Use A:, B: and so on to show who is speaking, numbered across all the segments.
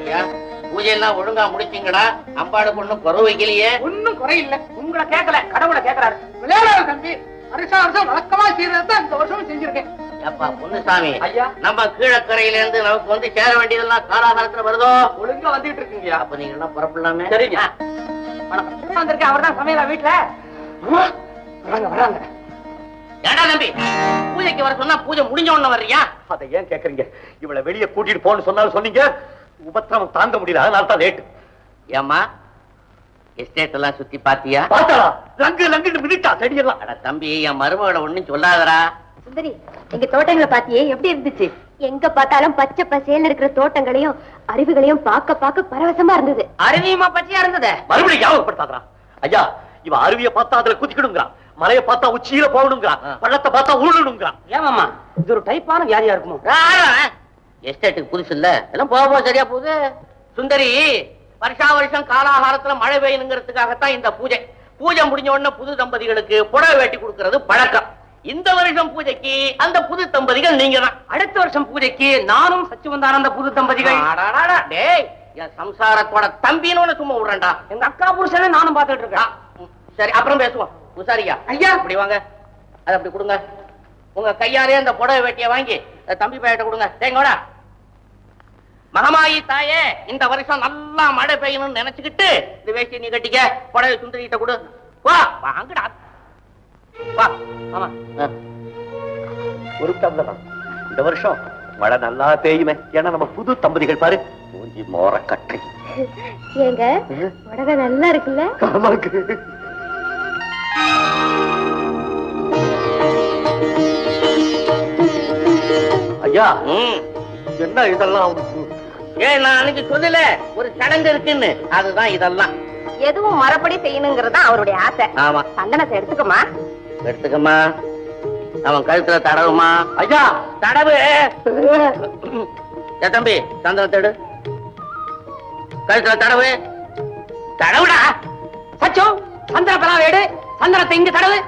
A: ஐயா பூஜை எல்லாம் ஒழுங்கா முடிச்சீங்களா அம்பாளுக்கு ஒண்ணும் குறை வைக்கலையே.
B: ஒண்ணும் குறையில்லை உங்களை கேட்கல கடவுளை கேட்கறாரு. விளையாடாத தம்பி வருஷம் வருஷம் வழக்கமா செய்யறதை இந்த வருஷம் செஞ்சிருக்கேன்.
A: அப்பா பொன்னுசாமி
B: ஐயா.
A: நம்ம கீழக்கரையில இருந்து நமக்கு வந்து சேர வேண்டியதெல்லாம் காலாகாலத்துல வருதோ?
B: ஒழுங்கா வந்துட்டு இருக்குங்கய்யா.
A: அப்ப நீங்க எல்லாம் புறப்படலாமே?
B: சரிங்க. வணக்கம். வந்திருக்கேன் அவர் தான் சமையலா வீட்டுல வராங்க வராங்க.
A: ஏடா தம்பி பூஜைக்கு வர சொன்னா பூஜை முடிஞ்ச உடனே வர்றியா?
C: அதை ஏன் கேக்குறீங்க? இவளை வெளியே கூட்டிட்டு போன்னு சொன்னாலும் சொன்னீங்க. உபத்திரவம் தாங்க முடியல அதனால தான் லேட்டு
A: ஏம்மா எஸ்டேட் எல்லாம் சுத்தி பாத்தியா?
C: பார்த்தாளா? லங்கு லங்குன்னு மிதிட்டா செடியெல்லாம்.
A: அட தம்பி என் மருமகளை ஒண்ணும் சொல்லாதடா.
D: சுந்தரி எங்க தோட்டங்களை பாத்தியே எப்படி இருந்துச்சு? எங்க பார்த்தாலும் பச்சை பசேல்னு இருக்கிற தோட்டங்களையும் அருவிகளையும் பார்க்க பார்க்க பரவசமா இருந்தது.
B: அருவியுமா பச்சையா இருந்தது?
C: மறுபடியும் ஞாபகப்படுத்தாதா ஐயா இவ அருவியை பார்த்தா அதுல குதிக்கணுங்கிறான். மலையை பார்த்தா உச்சியில போகணுங்கிறான். பள்ளத்தை பார்த்தா உருளணுங்கிறான்.
B: ஏமாமா இது ஒரு டைப்பான வியாதியா இருக்குமோ?
A: எஸ்டேட்டுக்கு புதுசு இல்ல? எல்லாம் போக போக சரியா போகுது? சுந்தரி வருஷா வருஷம் காலாகாலத்துல மழை பெய்யணுங்கிறதுக்காகத்தான் இந்த பூஜை. பூஜை முடிஞ்ச உடனே புது தம்பதிகளுக்கு புடவை வெட்டி கொடுக்கறது பழக்கம். இந்த வருஷம் பூஜைக்கு அந்த புது தம்பதிகள் நீங்க தான்
B: அடுத்த வருஷம் பூஜைக்கு நானும் சச்சிவந்தானந்த புது தம்பதிகள்.
A: அடாடாடா, டேய் என் சம்சாரத்தோட தம்பின்னு ஒண்ணு சும்மா விடுறேன்டா
B: எங்க அக்கா புருஷனை நானும் பார்த்துட்டு
A: ஆ,
B: இருக்கேன்
A: சரி அப்புறம் பேசுவோம். உசாரியா.
B: ஐயா.
A: அப்படி வாங்க. அதை அப்படி கொடுங்க. உங்க கையாலே அந்த புடவை வேட்டியை வாங்கி தம்பி பையிட்ட கொடுங்க. தேங்கோடா மகமாயி தாயே இந்த வருஷம் நல்லா மழை பெய்யணும்னு நினைச்சுக்கிட்டு இந்த வேஷ்டி நீ கட்டிக்க புடவை சுந்தரிகிட்ட கொடு. வா வாங்கடா வா ஆமா.
C: ஒரு டம்ளர் தான். இந்த வருஷம் மழை நல்லா பெய்யுமே. ஏன்னா நம்ம புது தம்பதிகள் பாரு மூஞ்சி மோர கட்டை.
D: ஏங்க உடக நல்லா இருக்குல்ல?
C: ஆமாக்கு ஐயா என்ன இதெல்லாம்
A: ஏன் நான் அன்னைக்கு சொல்லல. ஒரு சடங்கு இருக்குன்னு. அதுதான் இதெல்லாம்.
D: எதுவும் மரப்படி செய்யணுங்கிறது அவருடைய ஆசை.
A: ஆமா.
D: சந்தனத்தை எடுத்துக்கமா?
A: எடுத்துக்கம்மா. அவன் கழுத்துல தடவுமா.
C: ஐயா
A: தடவு. ஏ தம்பி சந்தனத்தை எடு கழுத்துல தடவு. தடவுடா.
B: சச்சோ சந்திர பலாவை எடு. சந்தனத்தை இங்க தடவு.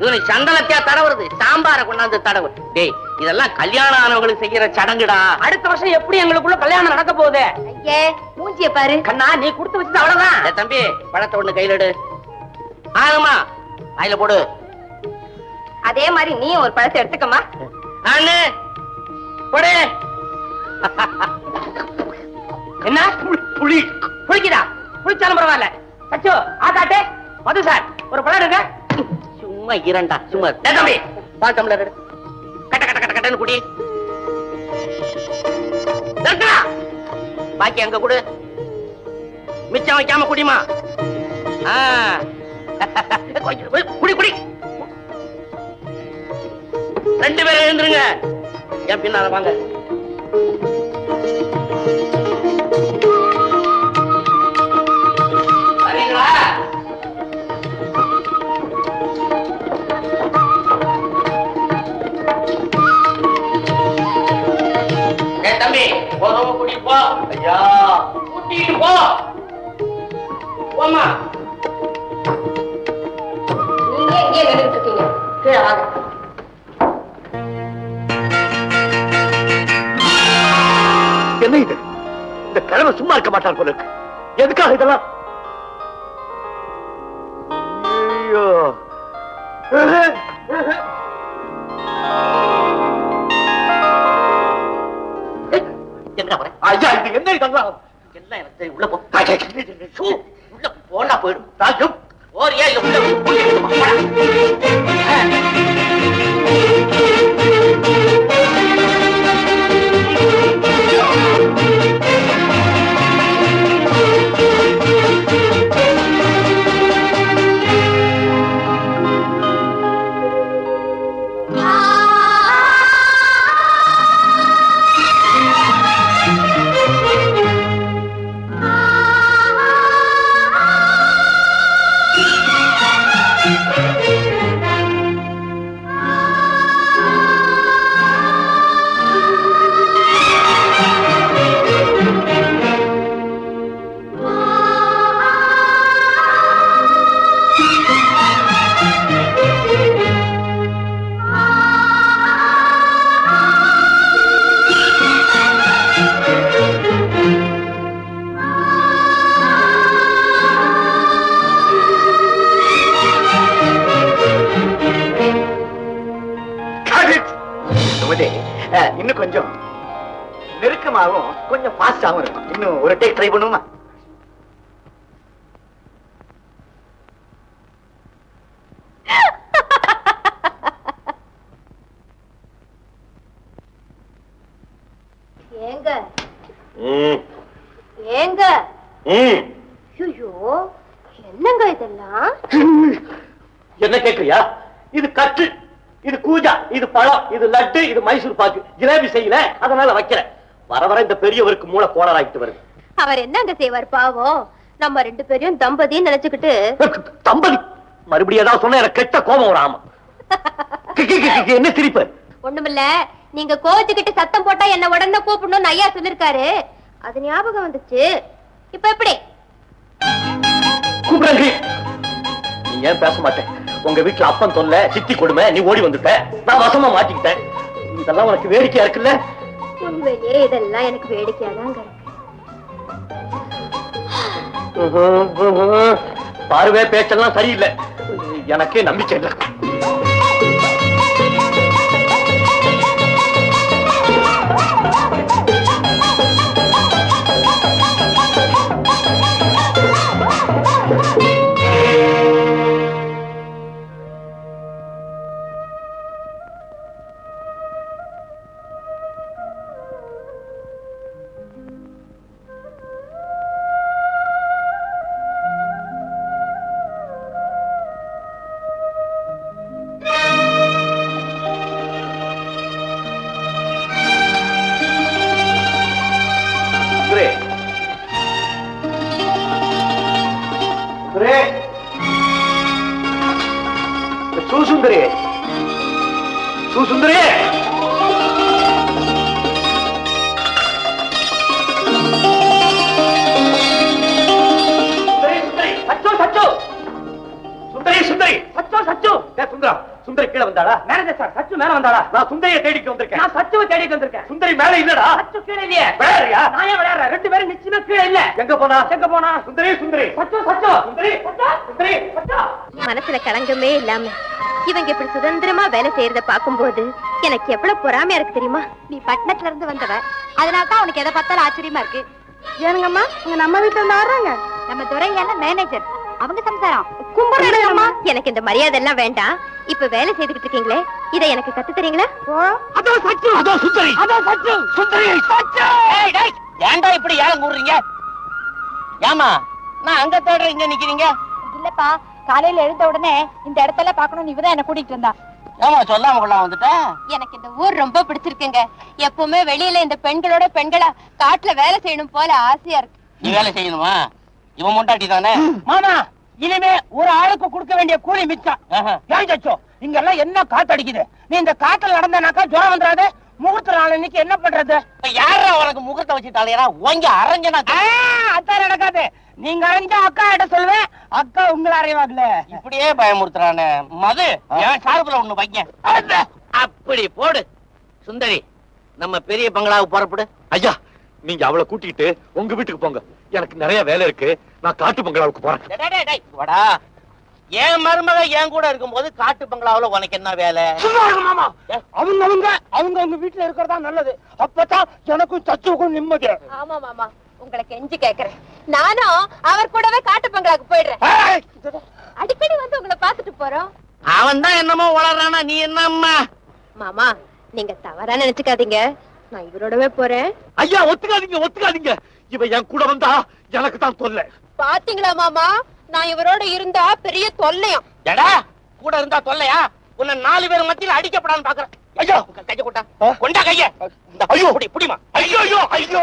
A: இவனுக்கு சந்தனத்தையா தடவுறது? சாம்பார கொண்டாந்து தடவு. டேய் இதெல்லாம் கல்யாணம் ஆனவங்களுக்கு செய்யற சடங்குடா.
B: அடுத்த வருஷம் எப்படி எங்களுக்குள்ள கல்யாணம் நடக்க போகுது?
D: ஐயே மூஞ்சிய பாரு.
B: கண்ணா நீ கொடுத்து வச்சது அவ்வளவுதான்.
A: தம்பி பழத்தை ஒண்ணு கையில எடு. ஆகுமா வாயில போடு.
D: அதே மாதிரி நீ ஒரு பழத்தை எடுத்துக்கமா
A: அண்ணு போடு.
B: என்ன?
C: புலி
B: புளிக்குதா? புளிச்சாலும் பரவாயில்ல. சச்சோ ஆகாட்டே மது சார். ஒரு பழம் இருக்க.
A: சும்மா இரண்டா சும்மா. தம்பி பால் டம்ளர் எடு. கட்ட கட்ட கட்ட கட்டன்னு குடி. பாக்கி அங்க கொடு. மிச்சம் வைக்காம குடிமா? குடி குடி. ரெண்டு பேரும் எழுந்துருங்க. என் பின்னால வாங்க.
C: என்ன இது? இந்த கிழமை சும்மா இருக்க மாட்டார் போல இருக்கு. எதுக்காக இதெல்லாம்? ஐயோ. ஐயா இது என்ன இதெல்லாம்
A: எல்லாம் எனக்கு உள்ள போ. உள்ள போனா போயிடும். ராஜு ஓரியா இல்ல உள்ள?
C: வேகமாகும் கொஞ்சம். ஃபாஸ்டாகவும் இருக்கும். இன்னும் ஒரு டேக் ட்ரை பண்ணுமா
D: ஏங்க.
C: ம்.
D: ஏங்க.
C: ம்.
D: ஐயோ என்னங்க இதெல்லாம்?
C: என்ன கேக்குறியா? இது கட்டு இது கூஜா இது பழம் இது லட்டு இது மைசூர் பாக்கு. ஜிலேபி செய்யல அதனால வைக்கிறேன் வர வர இந்த பெரியவருக்கு மூளை கோளாறாயிட்டு வருது.
D: அவர் என்னங்க செய்வார் பாவம் நம்ம ரெண்டு பேரையும் தம்பதின்னு நினைச்சுக்கிட்டு
C: தம்பதி மறுபடியும் ஏதாவது சொன்னா எனக்கு கெட்ட கோபம் வரும். என்ன சிரிப்பு?
D: ஒண்ணுமில்ல நீங்க கோச்சுக்கிட்டு சத்தம் போட்டா என்ன உடனே கூப்பிடணும்னு ஐயா சொல்லிருக்காரு. அது ஞாபகம் வந்துச்சு. இப்ப எப்படி?
C: கூப்பிடுறேன் நீ ஏன் பேச மாட்டேன்? உங்க வீட்டுல அப்பன் தொல்லை சித்தி கொடுமை நீ ஓடி வந்துட்ட. நான் வசமா மாட்டிக்கிட்டேன். இதெல்லாம் உனக்கு வேடிக்கையா இருக்குல்ல?
D: உண்மையிலே இதெல்லாம் எனக்கு வேடிக்கையா தாங்க.
C: பார்வை பேச்செல்லாம் சரியில்லை. எனக்கே நம்பிக்கை இல்லை. சுசுந்தரே சுசுந்தரே சுந்தரி சுந்தரி. சச்சோ சச்சோ. சுந்தரி சுந்தரி. சச்சோ சச்சோ. ஏ சுந்தரா சுந்தரி கீழே வந்தாளா?
B: மேனேஜர் சார் சச்சு மேல வந்தாளா?
C: நான் சுந்தரியை தேடிட்டு வந்திருக்கேன்.
B: நான் சச்சுவை தேடிட்டு வந்திருக்கேன்.
C: சுந்தரி மேல இல்லடா.
B: சச்சு கீழே இல்லையே.
C: விளையாடுறியா?
B: நான் ஏன் விளையாடுறேன்? ரெண்டு பேரும் நிச்சயமா கீழே இல்ல.
C: எங்க போனா?
B: எங்க போனா?
C: சுந்தரி சுந்தரி.
B: சச்சு சச்சு.
C: சுந்தரி சுந்தரி
B: சச்சா.
D: மனசுல களங்கமே இல்லாம இவங்க இப்படி சுதந்திரமா வேலை செய்யறத பாக்கும்போது எனக்கு எவ்வளவு பொறாமையா இருக்கு தெரியுமா? நீ பட்டணத்துல இருந்து வந்தவ. அதனால தான் உனக்கு எதை பார்த்தாலும் ஆச்சரியமா இருக்கு. ஏனுங்கம்மா உங்க நம்ம வீட்டுல இருந்து வர்றாங்க நம்ம துறையால மேனேஜர் அவங்க சம்சாரம். கும்பிடுறேங்கம்மா எனக்கு இந்த மரியாதை எல்லாம் வேண்டாம். இப்ப வேலை செய்துகிட்டு இருக்கீங்களே இதை எனக்கு கத்து தரீங்களா?
C: அதோ சச்சு அதோ சுந்தரி.
B: அதோ சச்சு.
C: சுந்தரி சச்சு.
A: ஏய், டேய், ஏன்டா இப்படி ஏலம் கூடுறீங்க ஏமா நான் அங்க தேடுற இங்க நிக்கிறீங்க?
E: இல்லப்பா காலையில எழுந்த உடனே இந்த இடத்துல பாக்கணும் இவதான் என்ன கூட்டிட்டு வந்தா
A: ஏமா சொல்லாம கொள்ளாம
D: எனக்கு இந்த ஊர் ரொம்ப பிடிச்சிருக்குங்க. எப்பவுமே வெளியில இந்த பெண்களோட பெண்களா காட்டுல வேலை செய்யணும் போல ஆசையா இருக்கு.
A: நீ வேலை செய்யணுமா? இவன் முண்டாட்டி தானே?
B: மாமா இனிமே ஒரு ஆளுக்கு கொடுக்க வேண்டிய கூலி மிச்சம். ஏன் சச்சோ இங்க எல்லாம் என்ன காத்து அடிக்குது நீ இந்த காத்துல நடந்தனாக்கா ஜுரம் வந்துடாது. முகூர்த்த நாள் இன்னைக்கு என்ன பண்றது?
A: யாரா உனக்கு முகூர்த்த வச்சு தலையரா ஓங்க அரஞ்சனா
B: அதான் நடக்காது. நீங்க அரைஞ்ச அக்கா கிட்ட சொல்லுவேன் அக்கா உங்களை அறைவாங்கல
A: இப்படியே பயமுறுத்துறானே. மது என் சார்புல ஒண்ணு வைக்க அப்படி போடு. சுந்தரி நம்ம பெரிய பங்களாவுக்கு புறப்படு.
C: ஐயா நீங்க அவளை கூட்டிட்டு உங்க வீட்டுக்கு போங்க. எனக்கு நிறைய வேலை இருக்கு. நான் காட்டு பங்களாவுக்கு போறேன்.
A: டேய், டேய், டேய், வாடா. என் மருமக என் கூட இருக்கும்போது காட்டு பங்களாவுல உனக்கு என்ன வேலை?
B: மாமா. அவங்க அவங்க அவங்க அவங்க வீட்டுல இருக்கிறதா நல்லது. அப்பதான் எனக்கும் சச்சுவுக்கும் நிம்மதி.
D: ஆமா மாமா. உங்களை கெஞ்சி கேக்குறேன். நானும் அவர் கூடவே காட்டு பங்களாக்கு போயிடுறேன். அடிக்கடி வந்து உங்களை பாத்துட்டு போறோம்.
A: அவன் தான் என்னமோ வளர்றானா நீ என்னம்மா?
D: மாமா நீங்க தவறா நினைச்சுக்காதீங்க. நான் இவரோடவே போறேன்.
C: ஐயா ஒத்துக்காதீங்க ஒத்துக்காதீங்க. இவ என் கூட வந்தா எனக்கு தான் தொல்லை.
D: பாத்தீங்களா மாமா? நான் இவரோட இருந்தா பெரிய தொல்லையும்.
A: எடா கூட இருந்தா தொல்லையா? உன்னை நாலு பேர் மத்தியில அடிக்கப்படான்னு பாக்குறேன். ஐயோ கைய கொண்டா கொண்டா கைய. ஐயோ. புடி புடிமா. ஐயோ ஐயோ ஐயோ.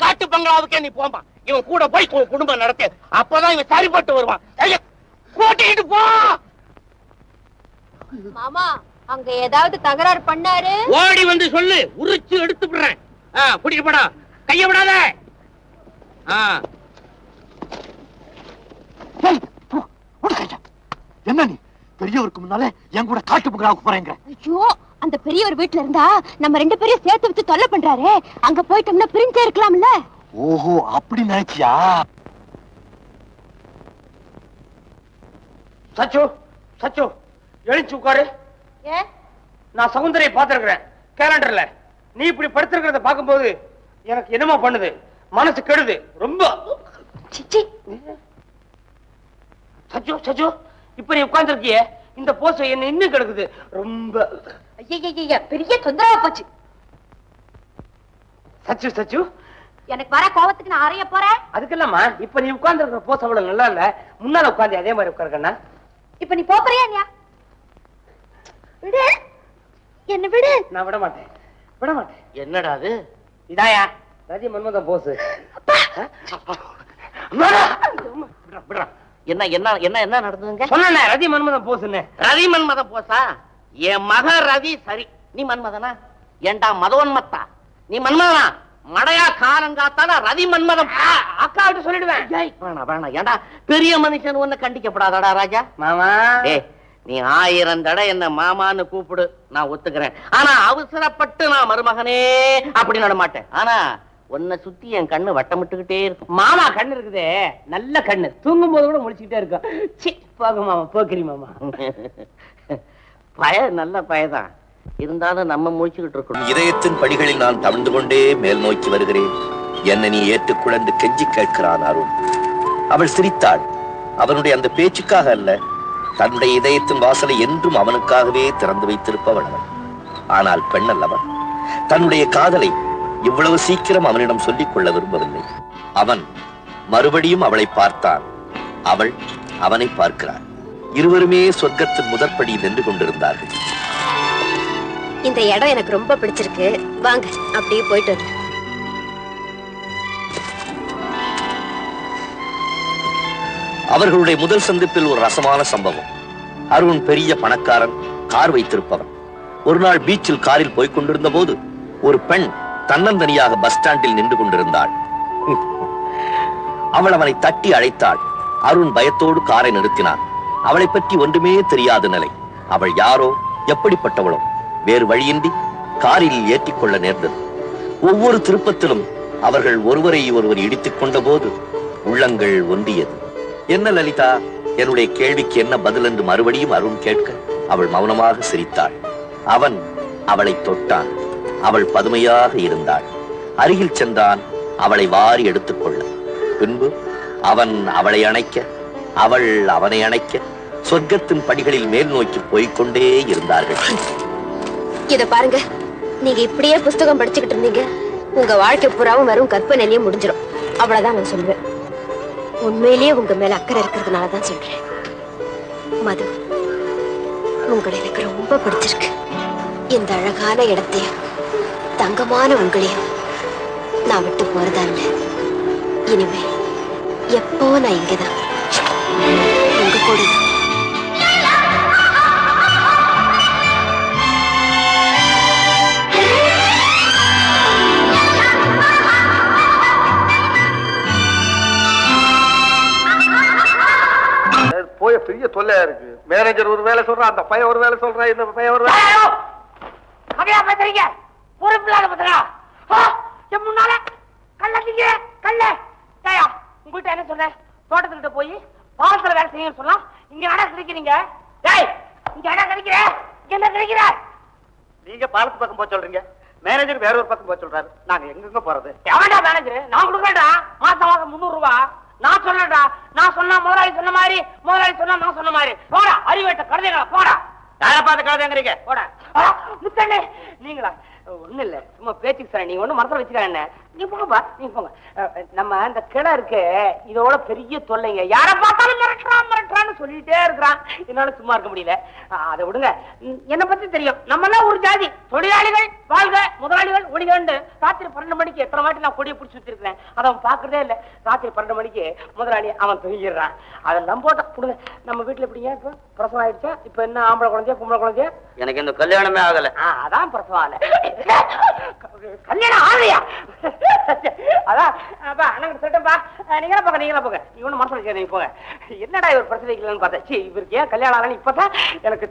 A: காட்டு பங்களாவுக்கே நீ போமா இவன் கூட போய் குடும்பம் நடத்து அப்பதான் இவன் சரிப்பட்டு வருவான். கூட்டிட்டு போ!
D: மாமா அங்க ஏதாவது தகராறு பண்ணாரு?
A: ஓடி வந்து சொல்லு உரிச்சு எடுத்து விடுறேன் பிடிக்க போடா. கைய விடாத. ஆ.
C: என்ன நீ? பெரியவருக்கு முன்னாலே என் கூட காட்டு பங்களாவுக்கு போறேங்க
D: ஐயோ அந்த பெரியவர் வீட்டுல இருந்தா நம்ம ரெண்டு பேரையும் சேர்த்து வச்சு தொல்லை பண்றாரே. அங்க போயிட்டோம்னா பிரிஞ்சே இருக்கலாம்ல.
C: ஓஹோ அப்படி நினைச்சியா?
B: சச்சு சச்சு எழுச்சி உட்காரு. நான் சௌந்தரியை பார்த்திருக்கிறேன். கேலண்டர்ல நீ இப்படி படுத்திருக்கிறத பார்க்கும்போது எனக்கு என்னமோ பண்ணுது. மனசு கெடுது. ரொம்ப.
D: சச்சு
B: சச்சு இப்ப நீ உட்கார்ந்துருக்கியே. இந்த போஸ் என்ன இன்னும் கிடக்குது. ரொம்ப
D: பெரிய தொந்தரவா போச்சு.
B: சச்சு சச்சு.
D: எனக்கு வர கோவத்துக்கு நான் அறைய போறேன்.
B: அதுக்கு இல்லம்மா இப்ப நீ உட்கார்ந்து இருக்கிற போஸ் அவ்வளவு நல்லா இல்ல. முன்னால உட்கார்ந்து அதே மாதிரி உட்காருக்கண்ணா
D: இப்ப நீ போறியா இல்லையா? விடு. என்ன விடு.
B: நான் விட மாட்டேன். விட மாட்டேன்.
A: என்னடா அது?
B: இதாயா? ரஜி மன்மதன் போஸ்
A: என்ன என்ன என்ன என்ன நடந்ததுங்க?
B: சொன்ன ரதி மன்மதன் போஸ்ன்னு
A: ரவி மன்மத போசா? என் மக ரவி சரி. நீ மன்மதனா? ஏண்டா மதவன்மத்தா? நீ மன்மதனா? மடையா காலங்காத்தால ரவி மன்மதம்.
B: அக்கா கிட்ட சொல்லிடுவேன்.
A: வேணாம் வேணாம். ஏண்டா பெரிய மனுஷன் ஒண்ணு கண்டிக்கப்படாதடா ராஜா?
B: மாமா.
A: டேய் நீ ஆயிரம் தடவை என்ன மாமான்னு கூப்பிடு. நான் ஒத்துக்கிறேன். ஆனா அவசரப்பட்டு நான் மருமகனே அப்படி நட மாட்டேன். ஆனா உன்னை சுத்தி என் கண்ணு வட்டமிட்டுக்கிட்டே இருக்கும்.
B: மாமா கண்ணு இருக்குதே. நல்ல கண்ணு. தூங்கும் போது கூட முடிச்சுக்கிட்டே இருக்கும். சி போக மாமா போக்கிரி மாமா.
A: பய நல்ல பயதான். இருந்தாலும் நம்ம முடிச்சுக்கிட்டு இருக்கணும்.
F: இதயத்தின் படிகளில் நான் தவழ்ந்து கொண்டே மேல் நோக்கி வருகிறேன். என்னை நீ ஏற்றுக்குழந்து கெஞ்சி கேட்கிறான் அருண். அவள் சிரித்தாள். அவனுடைய அந்த பேச்சுக்காக அல்ல தன்னுடைய இதயத்தின் வாசலை என்றும் அவனுக்காகவே திறந்து வைத்திருப்பவள் அவன் ஆனால் பெண் அல்லவன் தன்னுடைய காதலை இவ்வளவு சீக்கிரம் அவனிடம் சொல்லிக் கொள்ள விரும்பவில்லை. அவன் மறுபடியும் அவளை பார்த்தான். அவள் அவனை பார்க்கிறாள். இருவருமே சொர்க்கத்தின் முதற்படி நின்று கொண்டிருந்தார்கள்.
D: இந்த இடம் எனக்கு ரொம்ப பிடிச்சிருக்கு. வாங்க அப்படியே போயிட்டு
F: அவர்களுடைய முதல் சந்திப்பில் ஒரு ரசமான சம்பவம். அருண் பெரிய பணக்காரன் கார் வைத்திருப்பவன். ஒரு நாள் பீச்சில் காரில் போய்க் கொண்டிருந்த போது ஒரு பெண் தன்னந்தனியாக பஸ் ஸ்டாண்டில் நின்று கொண்டிருந்தாள். அவள் அவனை தட்டி அழைத்தாள். அருண் பயத்தோடு காரை நிறுத்தினான். அவளை பற்றி ஒன்றுமே தெரியாத நிலை. அவள் யாரோ எப்படிப்பட்டவளோ வேறு வழியின்றி காரில் ஏற்றிக்கொள்ள நேர்ந்தது. ஒவ்வொரு திருப்பத்திலும் அவர்கள் ஒருவரை ஒருவர் இடித்துக் கொண்ட போது உள்ளங்கள் ஒன்றியது. என்ன லலிதா என்னுடைய கேள்விக்கு என்ன பதில் என்று மறுபடியும் அருண் கேட்க அவள் மௌனமாக சிரித்தாள். அவன் அவளை தொட்டான். அவள் பதுமையாக இருந்தாள். அருகில் சென்றான் அவளை வாரி எடுத்துக்கொள்ள பின்பு அவன் அவளை அணைக்க அவள் அவனை அணைக்க சொர்க்கத்தின் படிகளில் மேல் நோக்கி போய்கொண்டே இருந்தார்கள்.
D: இத பாருங்க நீங்க இப்படியே புஸ்தகம் படிச்சுக்கிட்டு இருந்தீங்க. உங்க வாழ்க்கை பூராவும் வெறும் கற்பனையிலேயே முடிஞ்சிடும் அவ்வளவுதான் நான் சொல்லுவேன் உண்மையிலேயே உங்க மேல அக்கறை இருக்கிறதுனால தான் சொல்றேன். மது உங்களை எனக்கு ரொம்ப பிடிச்சிருக்கு. இந்த அழகான இடத்தையும் தங்கமான உங்களையும் நான் விட்டு போறதா இல்ல. இனிமே எப்போ நான் இங்கதான்? உங்க கூட.
C: போய பெரிய தொல்லையா இருக்கு. மேனேஜர் ஒரு வேலை சொல்றான் அந்த பையன் ஒரு வேலை சொல்றான் இந்த பையன் ஒரு வேலை
B: பேசுறீங்க? பொறுப்பு இல்லாத பத்திரா என் முன்னால கள்ளத்தீங்க கள்ள ஏயா உங்ககிட்ட என்ன சொன்னேன்? தோட்டத்துக்கிட்ட போய் பாலத்துல வேலை செய்யணும் சொல்லலாம் இங்க நட கிடைக்கிறீங்க டேய் இங்க நட கிடைக்கிற இங்க என்ன கிடைக்கிற
C: நீங்க பாலத்து பக்கம் போக சொல்றீங்க. மேனேஜர் வேற ஒரு பக்கம் போக சொல்றாரு. நாங்க எங்கெங்க போறது?
B: எவன்டா மேனேஜர் நான் கொடுக்கறேன்டா. மாசம் மாசம் முந்நூறு ரூபாய் நான் சொல்லடா நான் சொன்னா முதலாளி சொன்ன மாதிரி முதலாளி சொன்னா நான் சொன்ன மாதிரி. போடா அறிவேட்ட கழுதைங்களா போடா.
C: யாரை பார்த்து கழுதைங்கிறீங்க
B: போடா. முத்தண்ணே நீங்களா? ஒண்ணு இல்ல. சும்மா பேச்சுக்கு சார் நீங்க ஒண்ணு மனசுல வச்சுக்க என்ன நீ போங்கப்பா. நீங்க போங்க. நம்ம இந்த கிளை இருக்கு இதோட பெரிய தொல்லைங்க. யார பார்த்தாலும் மிரட்டுறான் மிரட்டுறான்னு சொல்லிட்டே இருக்கிறான். என்னால சும்மா இருக்க முடியல. அதை விடுங்க. என்னை பத்தி தெரியும். நம்ம எல்லாம் ஒரு ஜாதி. தொழிலாளிகள் வாழ்க முதலாளிகள் ஒழிகண்டு ராத்திரி பன்னெண்டு மணிக்கு எத்தனை வாட்டி நான் கொடியை பிடிச்சி வச்சிருக்கிறேன். அதை அவன் பாக்குறதே இல்ல. ராத்திரி பன்னெண்டு மணிக்கு முதலாளி அவன் தூங்கிடுறான். அதெல்லாம் போட்டா கொடுங்க நம்ம வீட்டுல எப்படிங்க இப்போ? பிரசவம் ஆயிடுச்சா? இப்ப என்ன ஆம்பளை குழந்தையா பொம்பளை குழந்தையா?
A: எனக்கு இந்த கல்யாணமே ஆகல.
B: அதான் பிரசவம் ஆகல கல்யாணம் ஆகலையா அதான் அப்பா அண்ணன் சொல்லட்டும்பா நீங்களா போங்க நீங்களா போங்க. இவனு மனசு மனசுல வச்சுக்க நீங்க போங்க. என்னடா இவர் இல்லைன்னு பார்த்தா சரி இவருக்கு ஏன் கல்யாணம் ஆகலன்னு இப்பதான் எனக்கு